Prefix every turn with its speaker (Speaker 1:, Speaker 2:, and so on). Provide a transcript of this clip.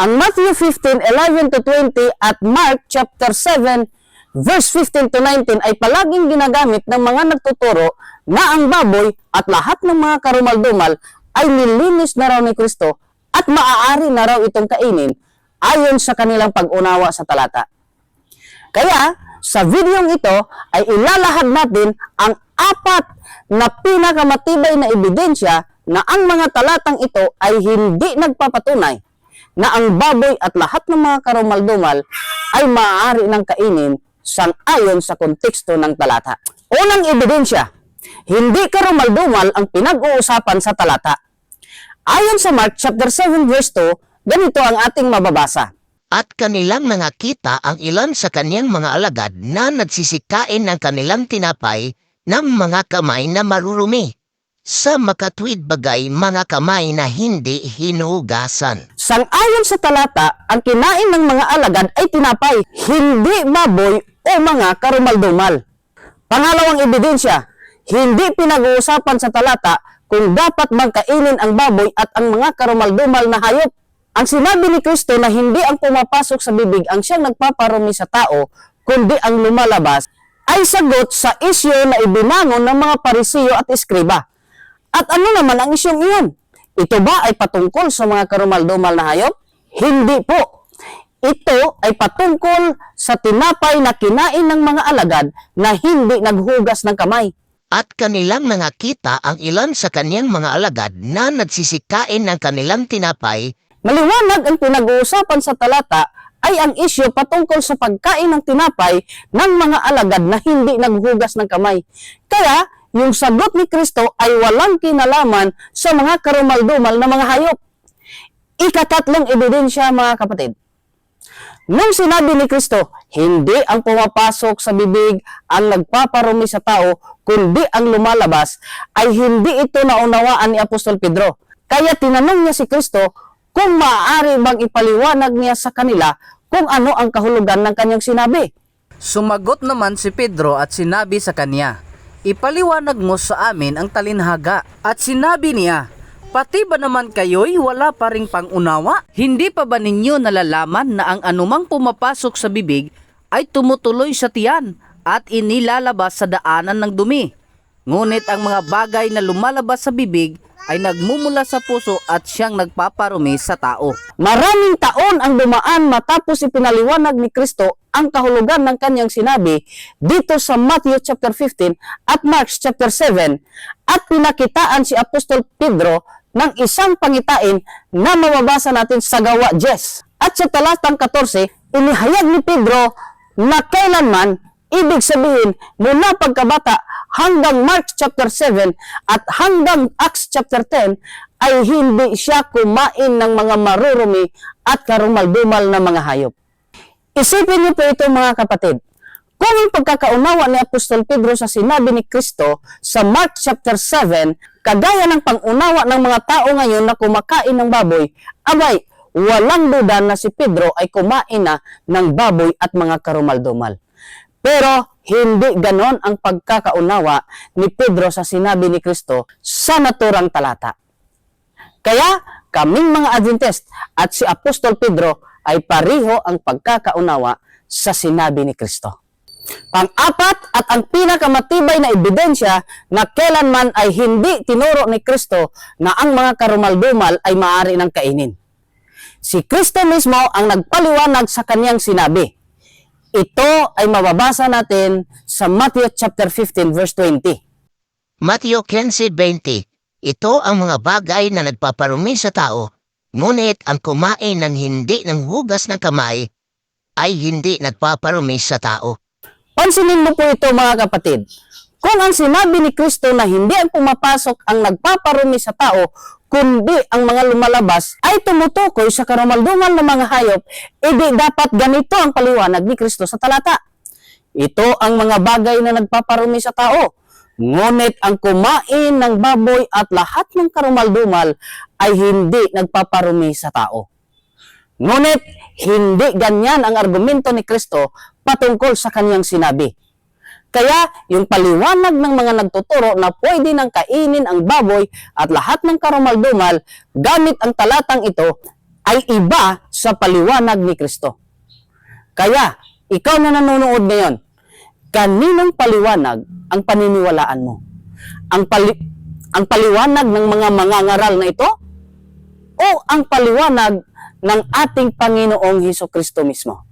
Speaker 1: Ang Matthew 15, 11 to 20 at Mark chapter 7, verse 15 to 19 ay palaging ginagamit ng mga nagtuturo na ang baboy at lahat ng mga karumaldumal ay nilinis na raw ni Kristo at maaari na raw itong kainin ayon sa kanilang pag-unawa sa talata. Kaya, sa videong ito ay ilalahad natin ang apat na pinakamatibay na ebidensya na ang mga talatang ito ay hindi nagpapatunay na ang baboy at lahat ng mga karumaldumal ay maaari ng kainin sang-ayon sa konteksto ng talata. Unang ebidensya, hindi karumaldumal ang pinag-uusapan sa talata. Ayon sa Mark chapter 7 verse 2, ganito ang ating mababasa.
Speaker 2: At kanilang nakita ang ilan sa kaniyang mga alagad na nagsisikain ng kanilang tinapay ng mga kamay na marurumi. Sa makatwid bagay mga kamay na hindi hinugasan.
Speaker 1: Sang-ayon sa talata, ang kinain ng mga alagad ay tinapay, hindi baboy o mga karumaldumal. Pangalawang ebidensya, hindi pinag-uusapan sa talata kung dapat bang kainin ang baboy at ang mga karumaldumal na hayop. Ang sinabi ni Kristo na hindi ang pumapasok sa bibig ang siyang nagpaparumi sa tao, kundi ang lumalabas, ay sagot sa isyo na ibinangon ng mga parisiyo at eskriba. At ano naman ang isyong iyon? Ito ba ay patungkol sa mga karumaldumal na hayop? Hindi po. Ito ay patungkol sa tinapay na kinain ng mga alagad na hindi naghugas ng kamay.
Speaker 2: At kanilang nakita ang ilan sa kaniyang mga alagad na nagsisikain ng kanilang tinapay
Speaker 1: Maliwanag ang pinag-uusapan sa talata ay ang isyo patungkol sa pagkain ng tinapay ng mga alagad na hindi naghugas ng kamay. Kaya, yung sagot ni Kristo ay walang kinalaman sa mga karumaldumal na mga hayop. Ikatatlong ebidensya mga kapatid. Nung sinabi ni Kristo, hindi ang pumapasok sa bibig ang nagpaparumi sa tao, kundi ang lumalabas, ay hindi ito naunawaan ni Apostol Pedro. Kaya tinanong niya si Kristo kung maaari bang ipaliwanag niya sa kanila kung ano ang kahulugan ng kanyang sinabi.
Speaker 3: Sumagot naman si Pedro at sinabi sa kanya, Ipaliwanag mo sa amin ang talinhaga. At sinabi niya, Pati ba naman kayo'y wala pa ring pangunawa? Hindi pa ba ninyo nalalaman na ang anumang pumapasok sa bibig ay tumutuloy sa tiyan at inilalabas sa daanan ng dumi? Ngunit ang mga bagay na lumalabas sa bibig ay nagmumula sa puso at siyang nagpaparumi sa tao.
Speaker 1: Maraming taon ang dumaan matapos ipinaliwanag ni Kristo ang kahulugan ng kanyang sinabi dito sa Matthew chapter 15 at Mark chapter 7 at pinakitaan si Apostol Pedro ng isang pangitain na mababasa natin sa gawa 10. At sa talatang 14, inihayag ni Pedro na kailanman Ibig sabihin, mula pagkabata hanggang Mark chapter 7 at hanggang Acts chapter 10 ay hindi siya kumain ng mga marurumi at karumaldumal na mga hayop. Isipin niyo po ito mga kapatid. Kung ang pagkakaunawa ni Apostol Pedro sa sinabi ni Kristo sa Mark chapter 7, kagaya ng pangunawa ng mga tao ngayon na kumakain ng baboy, abay, walang duda na si Pedro ay kumain na ng baboy at mga karumaldumal. Pero hindi ganon ang pagkakaunawa ni Pedro sa sinabi ni Kristo sa naturang talata. Kaya kaming mga Adventist at si Apostol Pedro ay pariho ang pagkakaunawa sa sinabi ni Kristo. Pang-apat at ang pinakamatibay na ebidensya na kailanman ay hindi tinuro ni Kristo na ang mga karumaldumal ay maaari ng kainin. Si Kristo mismo ang nagpaliwanag sa kanyang sinabi. Ito ay mababasa natin sa Matthew chapter 15 verse 20.
Speaker 2: Mateo 15.20 Ito ang mga bagay na nagpaparumi sa tao, ngunit ang kumain ng hindi ng hugas ng kamay ay hindi nagpaparumi sa tao.
Speaker 1: Pansinin mo po ito mga kapatid. Kung ang sinabi ni Kristo na hindi ang pumapasok ang nagpaparumi sa tao, kundi ang mga lumalabas ay tumutukoy sa karumaldumal ng mga hayop, edi dapat ganito ang paliwanag ni Kristo sa talata. Ito ang mga bagay na nagpaparumi sa tao. Ngunit ang kumain ng baboy at lahat ng karumaldumal ay hindi nagpaparumi sa tao. Ngunit hindi ganyan ang argumento ni Kristo patungkol sa kanyang sinabi. Kaya yung paliwanag ng mga nagtuturo na pwede nang kainin ang baboy at lahat ng karumaldumal gamit ang talatang ito ay iba sa paliwanag ni Kristo. Kaya, ikaw na nanonood ngayon, kaninong paliwanag ang paniniwalaan mo? Ang, pali ang paliwanag ng mga mangangaral na ito? O ang paliwanag ng ating Panginoong Heso Kristo mismo?